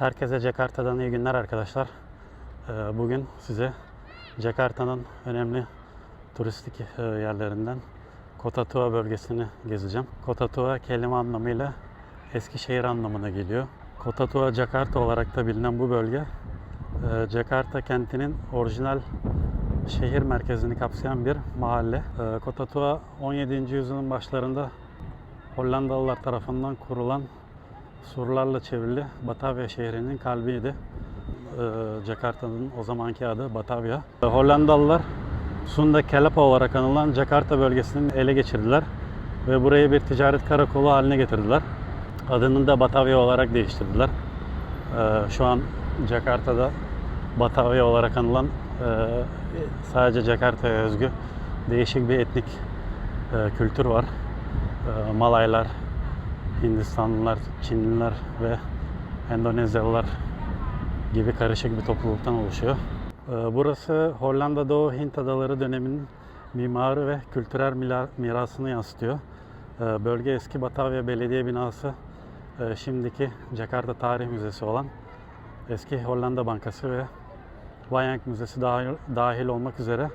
Herkese Jakarta'dan iyi günler arkadaşlar. Ee, Bugün size Jakarta'nın önemli turistik e, yerlerinden Kota Tua bölgesini gezeceğim. Kota Tua kelime anlamıyla Eskişehir anlamına geliyor. Kota Tua Jakarta olarak da bilinen bu bölge e, Jakarta kentinin orijinal şehir merkezini kapsayan bir mahalle. Kota Tua 17. yüzyılın başlarında Hollandalılar tarafından kurulan surlarla çevrili Batavia şehrinin kalbiydi. Ee, Jakarta'nın o zamanki adı Batavia. Ee, Hollandalılar Sunda Kelapa olarak anılan Jakarta bölgesini ele geçirdiler ve burayı bir ticaret karakolu haline getirdiler. Adını da Batavia olarak değiştirdiler. Ee, şu an Jakarta'da Batavia olarak anılan e, sadece Jakarta'ya özgü değişik bir etnik e, kültür var. E, Malaylar, Hindistanlılar, Çinliler ve Endonezyalılar gibi karışık bir topluluktan oluşuyor. Ee, Burası Hollanda Doğu Hint Adaları döneminin mimarı ve kültürel mirasını yansıtıyor. Ee, Bölge eski Batavia Belediye binası, e, şimdiki Jakarta Tarih Müzesi olan eski Hollanda Bankası ve Wayang Müzesi dahil, dahil olmak üzere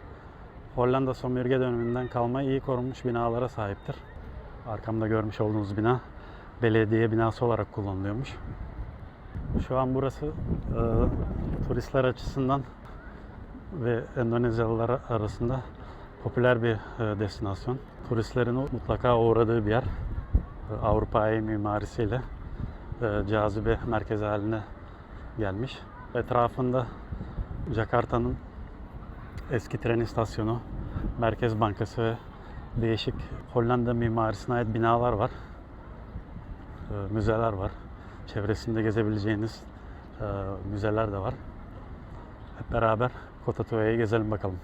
Hollanda sömürge döneminden kalma iyi korunmuş binalara sahiptir. Arkamda görmüş olduğunuz bina belediye binası olarak kullanılıyormuş. Şu an burası e, turistler açısından ve Endonezyalılar arasında popüler bir e, destinasyon. Turistlerin mutlaka uğradığı bir yer. E, Avrupa'yı mimarisiyle e, cazibe merkezi haline gelmiş. Etrafında Jakarta'nın eski tren istasyonu, Merkez Bankası ve değişik Hollanda mimarisine ait binalar var. E, müzeler var. Çevresinde gezebileceğiniz e, müzeler de var. Hep beraber Kota Tua'yı gezelim bakalım.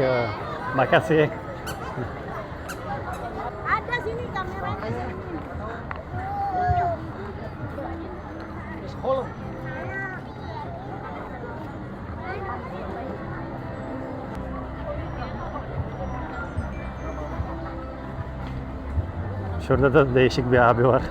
Have a thank nice you. day. Makasih. Ada sini kameranya. Şurada da değişik bir abi var.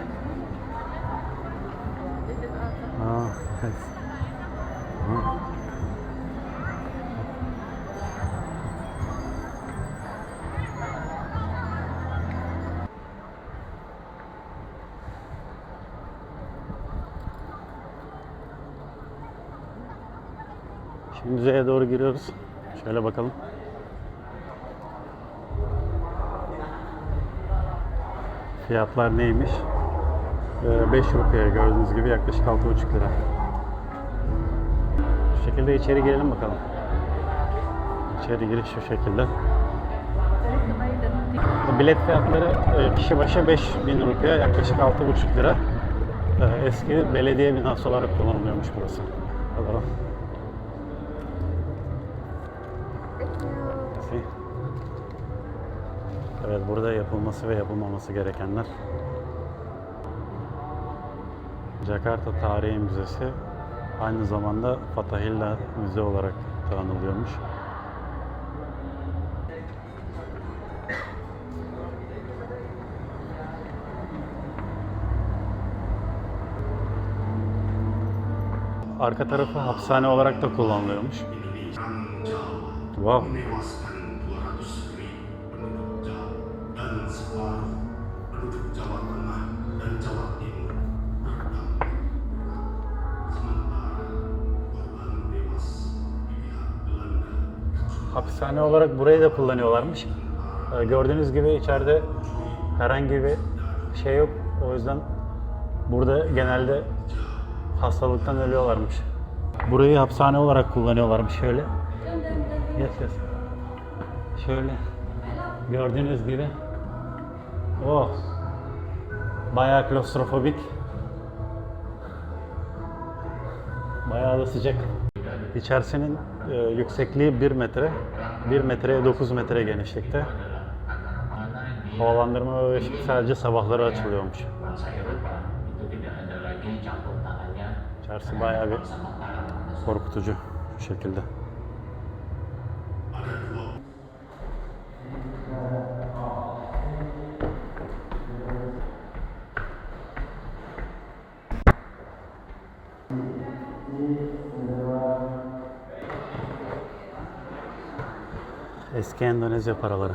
Fiyatlar neymiş? Ee, 5 rupiye gördüğünüz gibi yaklaşık 6,5 lira. Şu şekilde içeri girelim bakalım. İçeri giriş şu şekilde. Bilet fiyatları e, kişi başı 5000 rupiye yaklaşık 6,5 lira. E, Eski belediye binası olarak kullanılıyormuş burası. Bakalım. Evet burada yapılması ve yapılmaması gerekenler. Jakarta Tarihi Müzesi aynı zamanda Fatahillah Müze olarak tanınıyormuş. Arka tarafı hapishane olarak da kullanılıyormuş. Wow. Penduduk Jawa Tengah dan Jawa Timur terdampak. Sementara korban tewas di pihak Belanda Hapishane olarak burayı da kullanıyorlarmış. Ee, Gördüğünüz gibi içeride herhangi bir şey yok. O yüzden burada genelde hastalıktan ölüyorlarmış. Burayı hapishane olarak kullanıyorlarmış şöyle. Yes, yes. Şöyle. Gördüğünüz gibi. Oh. Bayağı klostrofobik. Bayağı da sıcak. İçerisinin e, yüksekliği 1 metre. 1 metreye 9 metre genişlikte. Havalandırma sadece sabahları açılıyormuş. İçerisi bayağı bir korkutucu şu şekilde. Eski Endonezya paraları.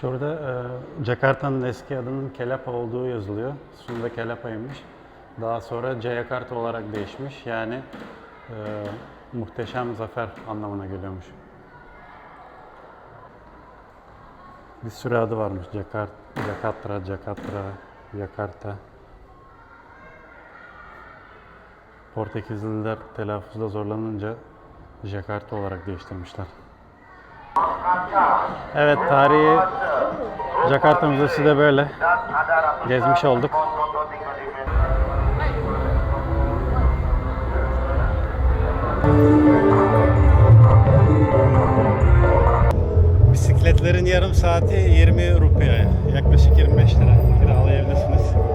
Şurada e, Jakarta'nın eski adının Kelapa olduğu yazılıyor. Sunda Kelapa'ymış. Daha sonra Jayakarta olarak değişmiş. Yani e, muhteşem zafer anlamına geliyormuş. Bir sürü adı varmış. Jakart, Jakarta, Jakarta, Jakarta. Portekizliler telaffuzda zorlanınca Jakarta olarak değiştirmişler. Evet tarihi Jakarta Müzesi de böyle. Gezmiş olduk. Bisikletlerin yarım saati 20 rupiye. Yaklaşık 25 lira. Kiralayabilirsiniz.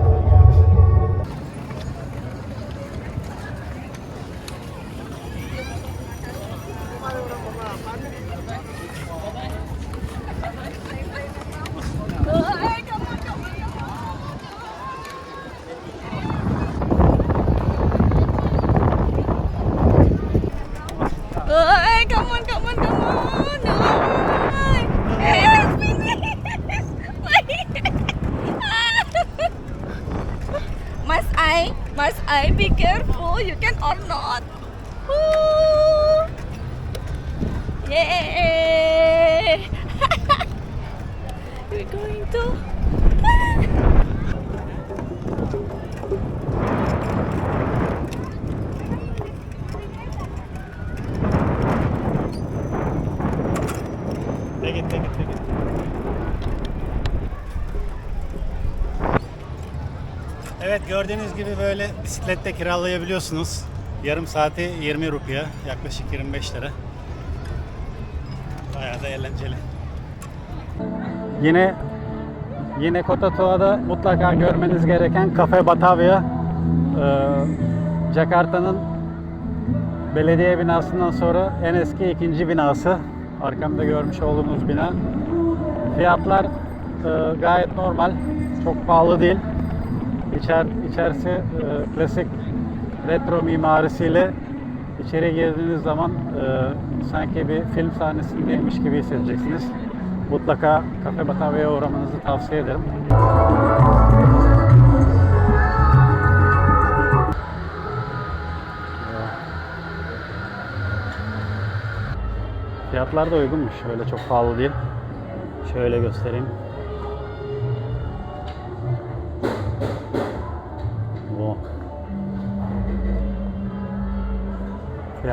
Böyle bisiklette kiralayabiliyorsunuz. Yarım saati 20 rupiye, yaklaşık 25 lira. Bayağı da eğlenceli. Yine yine Kotatoa'da mutlaka görmeniz gereken Cafe Batavia. Ee, Jakarta'nın belediye binasından sonra en eski ikinci binası. Arkamda görmüş olduğunuz bina. Fiyatlar e, gayet normal. Çok pahalı değil. İçer, içerisi e, klasik retro mimarisiyle içeri girdiğiniz zaman e, sanki bir film sahnesindeymiş gibi hissedeceksiniz. Mutlaka Cafe Batavia'ya uğramanızı tavsiye ederim. Fiyatlar da uygunmuş. Öyle çok pahalı değil. Şöyle göstereyim.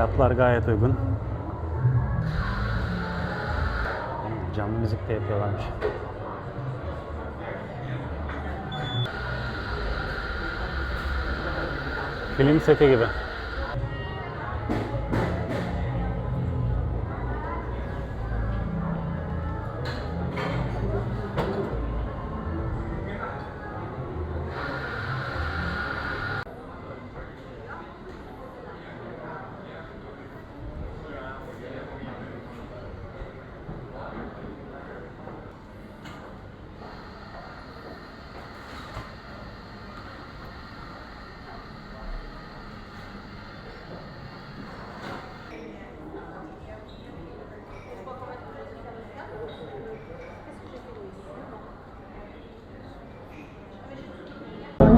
Fiyatlar gayet uygun. Canlı müzik de yapıyorlarmış. Film seti gibi.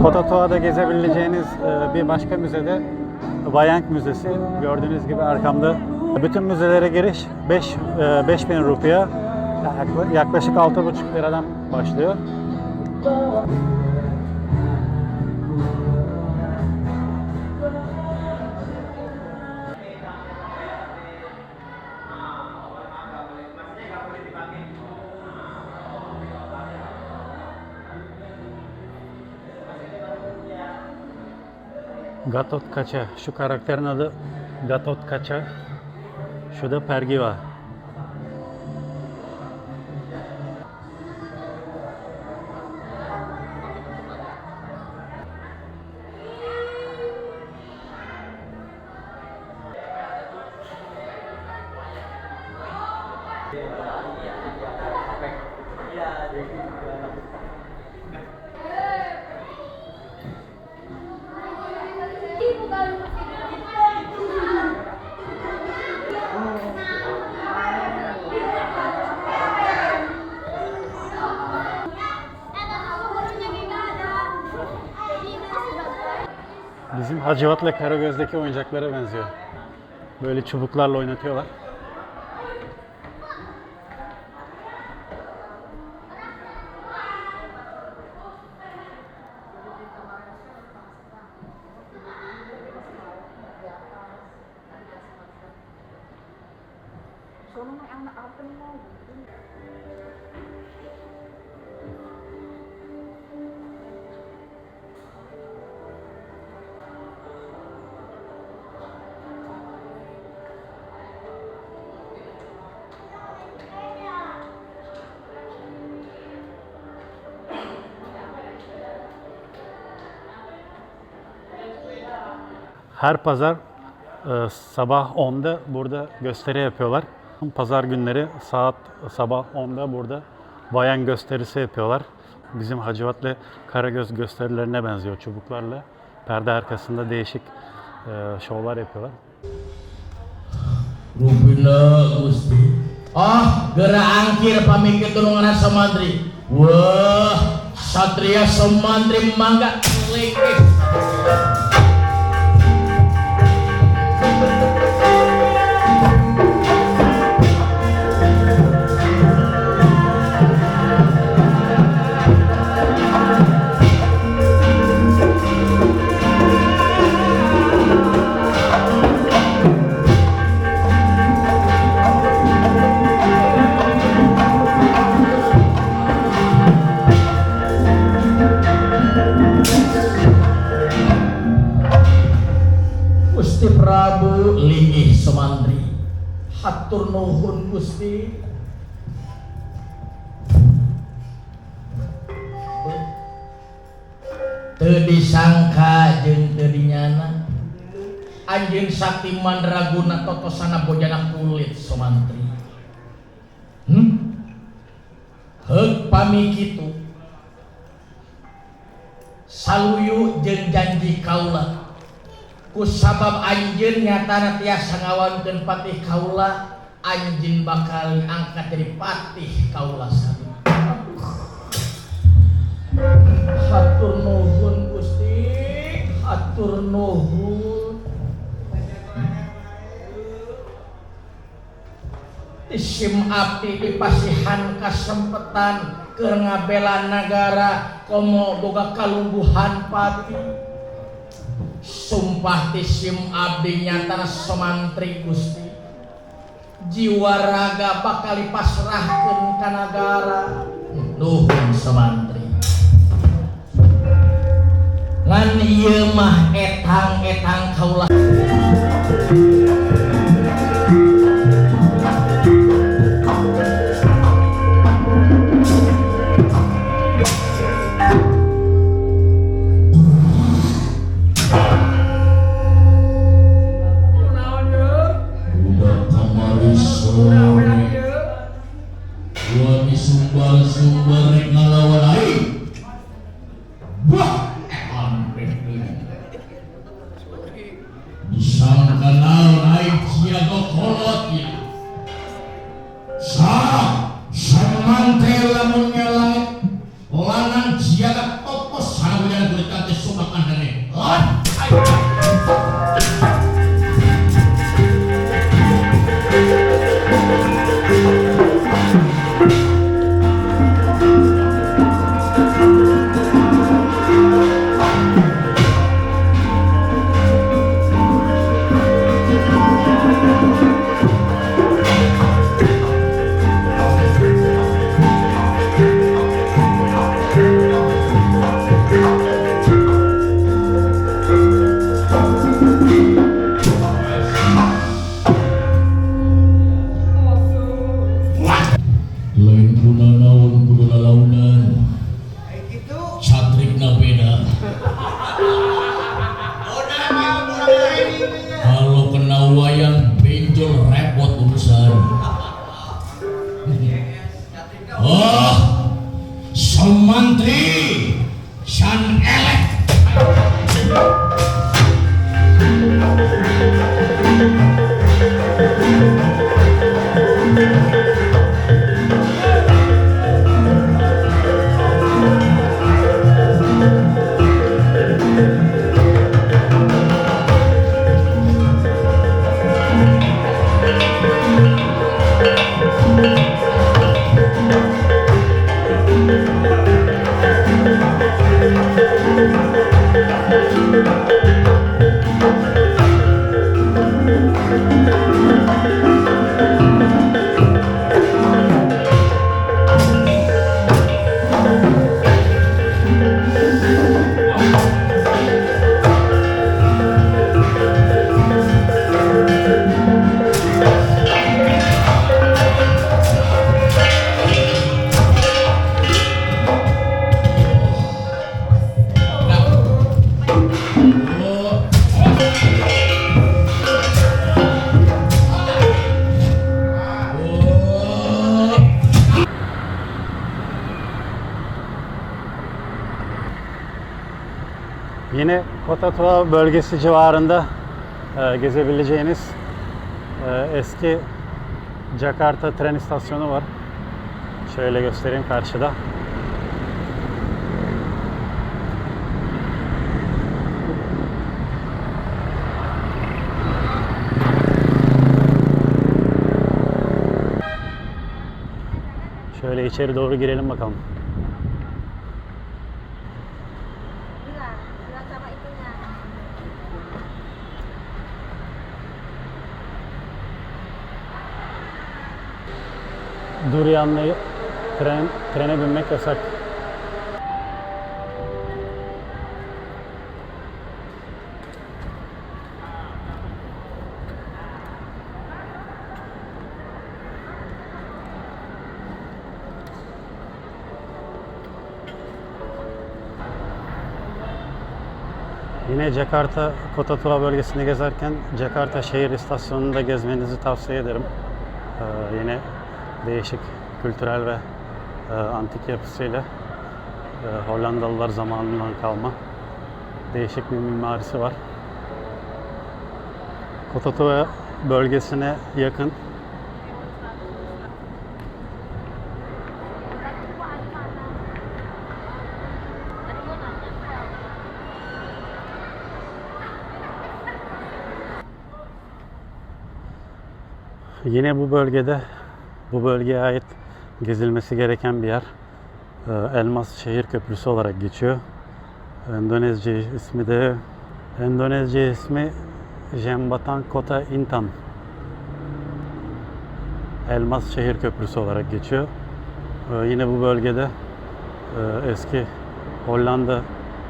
Kotatoa'da gezebileceğiniz e, bir başka müzede Vayang Müzesi. Gördüğünüz gibi arkamda. Bütün müzelere giriş 5 5000 rupiye. Yakla- Yaklaşık 6,5 liradan başlıyor. Gatot Kaça. Şu karakterin adı Gatot Kaça. Şu da Pergiva. Hacivat'la Karagöz'deki oyuncaklara benziyor. Böyle çubuklarla oynatıyorlar. Her pazar e, sabah 10'da burada gösteri yapıyorlar. Pazar günleri saat sabah 10'da burada bayan gösterisi yapıyorlar. Bizim Hacivat'la Karagöz gösterilerine benziyor çubuklarla. Perde arkasında değişik e, şovlar yapıyorlar. Rubina Gusti. Ah, gerak angkir pamikir tulungan Samantri. Wah, Satria Samantri mangga lengkeh. Sakti Mandraguna totosana bojana kulit somantri. Hmm? Heuk pami kitu. Saluyu jeung janji kaula. Ku sabab anjeun nyatana tiasa ngawankeun patih kaula, anjeun bakal angkat jadi patih kaula sami. Hatur nuhun Gusti, hatur nuhun. isim abdi dipasihan kesempatan ke ngabela negara komo boga kalungguhan pati. Sumpah tisim abdi nyata somantri gusti. Jiwa raga bakal dipasrahkan ke negara nuhun somantri. Ngan ieu mah etang etang kaulah. Lain kuna naon kudu lalaunan. Satrikna beda. Kalau kena wayang benjol repot urusan. Oh Semantri Yine Kotatua bölgesi civarında e, gezebileceğiniz e, eski Jakarta tren istasyonu var. Şöyle göstereyim karşıda. Şöyle içeri doğru girelim bakalım. Durian'la tren, trene binmek yasak. Yine Jakarta Kota Tura bölgesinde gezerken Jakarta şehir istasyonunu da gezmenizi tavsiye ederim. Ee, yine değişik kültürel ve e, antik yapısıyla e, Hollandalılar zamanından kalma değişik bir mimarisi var. Kota Tua bölgesine yakın Yine bu bölgede, bu bölgeye ait gezilmesi gereken bir yer. Ee, Elmas Şehir Köprüsü olarak geçiyor. Endonezce ismi de Endonezce ismi Jembatan Kota Intan. Elmas Şehir Köprüsü olarak geçiyor. Ee, yine bu bölgede e, eski Hollanda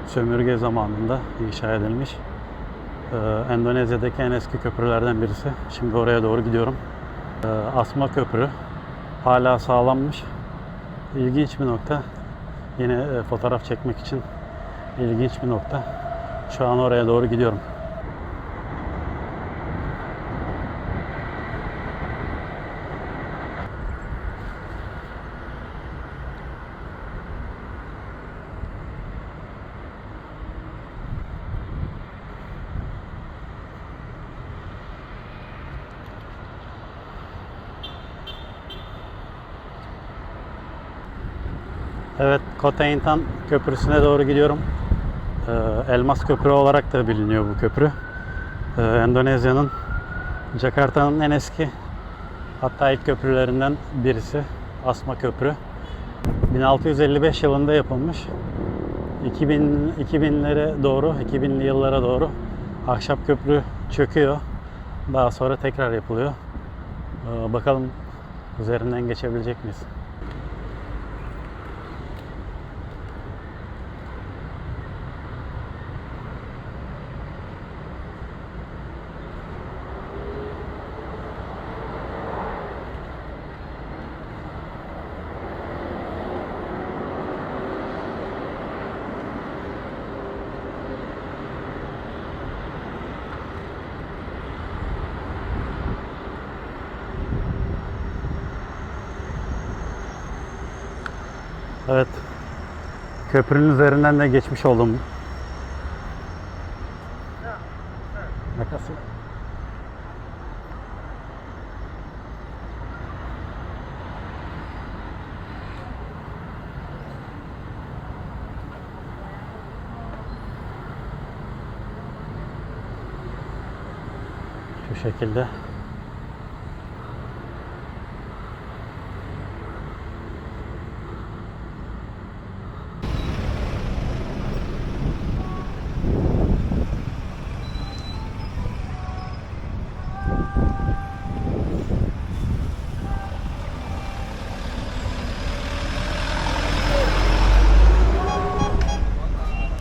sömürge zamanında inşa edilmiş. Endonezya'daki en eski köprülerden birisi. Şimdi oraya doğru gidiyorum. Asma Köprü hala sağlanmış. İlginç bir nokta. Yine e, fotoğraf çekmek için ilginç bir nokta. Şu an oraya doğru gidiyorum. Evet, Kota Köprüsü'ne doğru gidiyorum. Ee, Elmas Köprü olarak da biliniyor bu köprü. Ee, Endonezya'nın, Jakarta'nın en eski hatta ilk köprülerinden birisi. Asma Köprü. 1655 yılında yapılmış. 2000 2000'lere doğru, 2000'li yıllara doğru ahşap köprü çöküyor. Daha sonra tekrar yapılıyor. Ee, bakalım üzerinden geçebilecek miyiz? Evet. Köprünün üzerinden de geçmiş oldum. Makası. Şu şekilde.